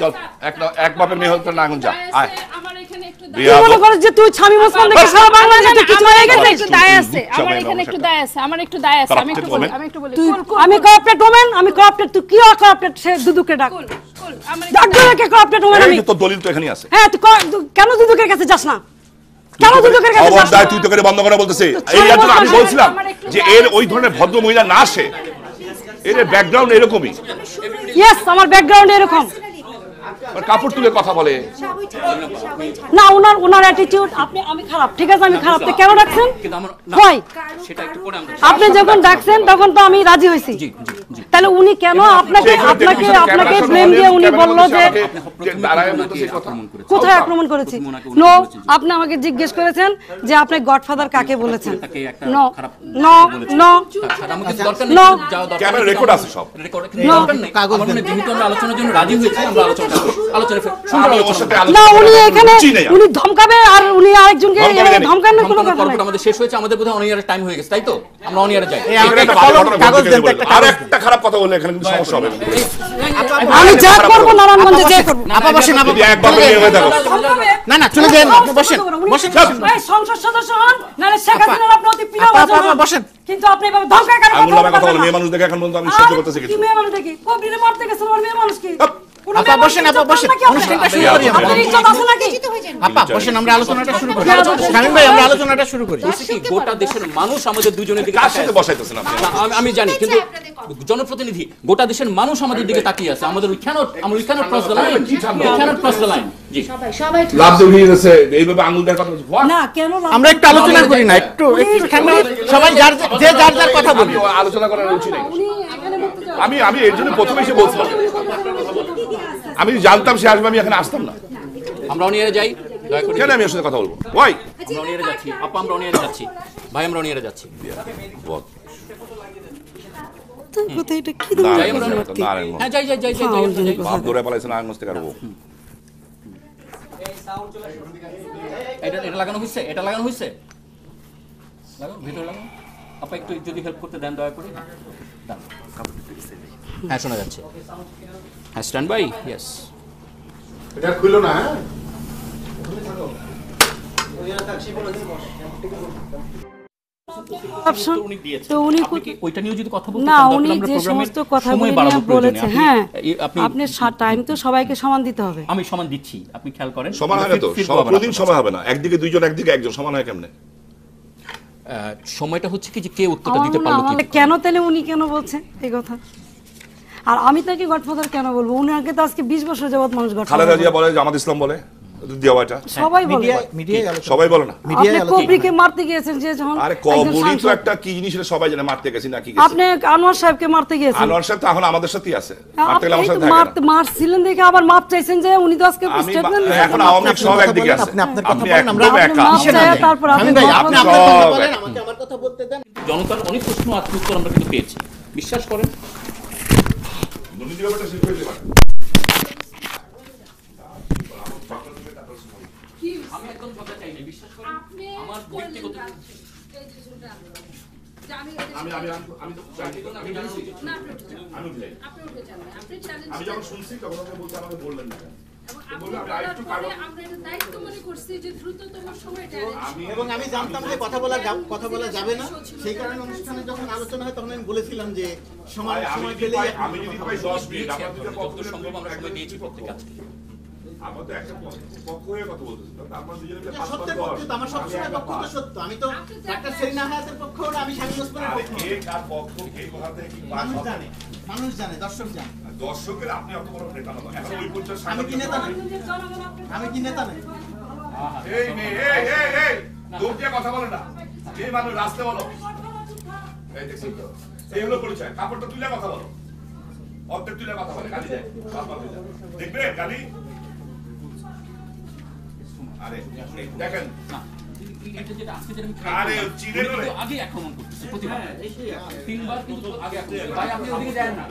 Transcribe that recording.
চল এক এক বাপের মেয়ে হতে না এখন যা আয় আমি ওমেন আমি তুই কি সে দুদুকে ডাক। ওমেন আমি। দলিল তো এখানেই আছে। হ্যাঁ তুই কেন দুদুকের কাছে যাস না? কেন দুদুকের কাছে যাস না? তুই তো করে বন্ধ করে বলতেছে। এই জন্য আমি বলছিলাম যে এর ওই ধরনের ভদ্র মহিলা না আসে। এর ব্যাকগ্রাউন্ড এরকমই। ইয়েস আমার ব্যাকগ্রাউন্ড এরকম। কাপড় তুলে কথা বলে। না ওনার ওনার অ্যাটিটিউড আপনি আমি খারাপ ঠিক আছে? আমি খারাপ তো কেন ডাকছেন? হয় আপনি যখন ডাকছেন তখন তো আমি রাজি হয়েছি। জি জি জি। তাহলে উনি কেন আপনাকে আপনাকে আপনাকে ব্লেম দিয়ে উনি বলল যে কোথায় আক্রমণ করেছি? নো আপনি আমাকে জিজ্ঞেস করেছেন যে আপনি গডফাদার কাকে বলেছেন? নো নো নো আর আমাকে দরকার No. নেই যাওয়া দরকার ক্যামেরা রেকর্ড আছে সব। রেকর্ড কিন্তু দরকার নেই। আমার যেহেতু আমরা আলোচনার জন্য রাজি হয়েছি আমরা আলোচনা আলোচনা সুন্দর আলোচনা না উনি এখানে ধমকাবে আর উনি আরেকজনকে। ধমকানোর কোনো কথা নাই। আমাদের শেষ হয়েছে আমাদের বোধহয় অনিয়ারের টাইম হয়ে গেছে তাই তো? আমরা অনিয়ারে যাই। আর একটা খারাপ কথা বললে এখানে কিন্তু সমস্যা হবে আমি যা করব নারায়ণগঞ্জে যা করব। আপা বসেন আপা যদি এক বাপের হয়ে থাকো না না চলে যান আপনি বসেন বসেন। সংসদ সদস্য হন নালে শেখ হাসিনার আপনি অতি প্রিয়। আপা, বসেন। কিন্তু আপনি এভাবে ধমকা কেন কথা বলতে মেয়ে মানুষ দেখে এখন পর্যন্ত আমি সহ্য করতে শিখেছি মেয়ে মানুষ দেখি? কবিরে মারতে গেছেন ওর মেয়ে মানুষ কি। কোনো আপা, বসেন, আপা, বসেন। অনুষ্ঠানটা শুরু করি? আপা বসেন আমরা আলোচনাটা শুরু করি। শামীম ভাই আমরা আলোচনাটা শুরু করি। কি গোটা দেশের মানুষ আমাদের দুজনের দিকে কার সাথে বসাইতেছেন আপনি? আমি- জানি কিন্তু জনপ্রতিনিধি গোটা দেশের মানুষ আমাদের দিকে তাকিয়ে আছে। আমাদের উই ক্যানট আমরা we can't cross the line we can't cross the আমরা একটু আলোচনা করি না একটু একটু সবাই যার যে যার যার কথা বলি। আলোচনা করার রুচি নেই। যান। আমি আমি এর জন্য প্রথমে এসে বলছিলাম। আমি জানতাম সে আসবে আমি এখানে আসতাম না। আমরা অনিয়ারে যাই দয়া করে। কেন আমি ওর সাথে কথা বলব? আমরা অনিয়ারে যাচ্ছি। আপা আমরা অনিয়ারে যাচ্ছি। ভাই আমরা অনিয়ারে যাচ্ছি। কথা এটা কি যাই আমরা নারায়ণগঞ্জ, নারায়ণগঞ্জ। হ্যাঁ যাই যাই যাই যাই যাই বাপ ধরে পালাইছে নারায়ণগঞ্জ থেকে আর এটা এটা লাগানো হয়েছে এটা লাগানো হয়েছে লাগানো ভিতরে লাগানো আপা একটু যদি হেল্প করতে দেন দয়া করে। হ্যাঁ শোনা যাচ্ছে। হ্যাঁ স্ট্যান্ড বাই ইয়েস এটা খুললো না হ্যাঁ? হ্যাঁ আপনি আপনি টাইম তো সবাইকে সমান দিতে হবে। আমি সমান দিচ্ছি আপনি খেয়াল করেন। সমান হয় না তো। সময় হবে না। একদিকে দুইজন একদিকে একজন সমান হয় কেমনে? সময়টা হচ্ছে কি যে কে উত্তরটা দিতে মনে পারল কি? কেন তাহলে উনি কেন বলছে এই কথা? আর আমি তাকে গডফাদার কেন বলব? উনি আগে তো আজকে বিশ বছর যাবত মানুষ খালেদা জিয়া বলে জামাত ইসলাম বলে। দিয়া এটা। সবাই বলে। মিডিয়া মিডিয়ায় আলোচনা। সবাই বলে না। আপনি কবরিকে মারতে গিয়েছেন যে যখন আরে একজন তো একটা কি জিনিস এটা সবাই জানে মারতে গেছি না গেছি। আপনি আনোয়ার সাহেবকে মারতে গিয়েছেন। আনোয়ার সাহেব তো এখন আমাদের সাথেই আছে। মারতে গেলে আমার সাথে মারতে মারছিলেন দেখে আবার মাপ চাইছেন যে উনি তো আজকে স্টেটমেন্ট মা- এখন আওয়ামী লীগ সব একদিকে আছে। আপনি আপনার কথা বলেন, আমরা- একদম একা। মাপ কিসের চাই আগে? তারপর আপনি শামীম ভাই মাপ আপনি আপনার কথা বলেন আমাকে আমার কথা বলতে দেন। জনতার অনেক প্রশ্ন আমরা কিন্তু পেয়েছি। বিশ্বাস করেন? দুর্নীতি ব্যাপারটা শেষ হয়ে আমি একদম কথা চাই না বিশ্বাস করেন আমার ব্যক্তিগত না। এই যে শুনতে আমরা। যে আমি এদের আমি আমি আমি- আমি তো জানি তো না, আমি জানি না, আপনি উঠে যান। আমি উঠে যাই। আপনি উঠে যান না। আপনি challenge আমি দেন। যখন শুনছি তখন বলতে আমাকে বললেন না এবং আমি মনে জানতাম যে কথা বলা কথা বলা যাবে না সেই কারণে অনুষ্ঠানে যখন আলোচনা হয় তখন আমি বলেছিলাম যে সময় সময় আপনি আমি যদি পাই দশ মিনিট, আমার সম্ভব আমরা সময় দিয়েছি প্রত্যেক আমার তো একটা পক্ষ- পক্ষ হয়ে কথা বলতেছি। তাহলে দুজনে মিলে পাঁচ সত্যের পাঁচ পক্ষে তো আমার সবসময় পক্ষ তো সত্য আমি তো ডাক্তার সেরিনা হায়াতের পক্ষ না আমি স্বামী ওসমানের পক্ষ কে কার পক্ষ, কে কোথা থেকে কি মানুষ জানে মানুষ জানে দর্শক জানে দর্শকের আপনি অত বড় নেতা নয়। এখন ওই পর্যায়ে আমি কি নেতা নই আমি কি নেতা নই এই মেয়ে, এই, এই, এই, দৌড় দিয়ে কথা বলে না। এই মানুষ রাস্তায় বলো। এই দেখছেন তো? এই হলো পরিচয়। কাপড়টা তুলে কথা বলো। অর্ধেক তুলে কথা বলে, গালি তুলে। দেখবে গালি? ধরে। কিন্তু আগে আক্রমণ করতেছে প্রতিবার। তিনবার কিন্তু আগে আক্রমণ ভাই আপনি ওদিকে যান না।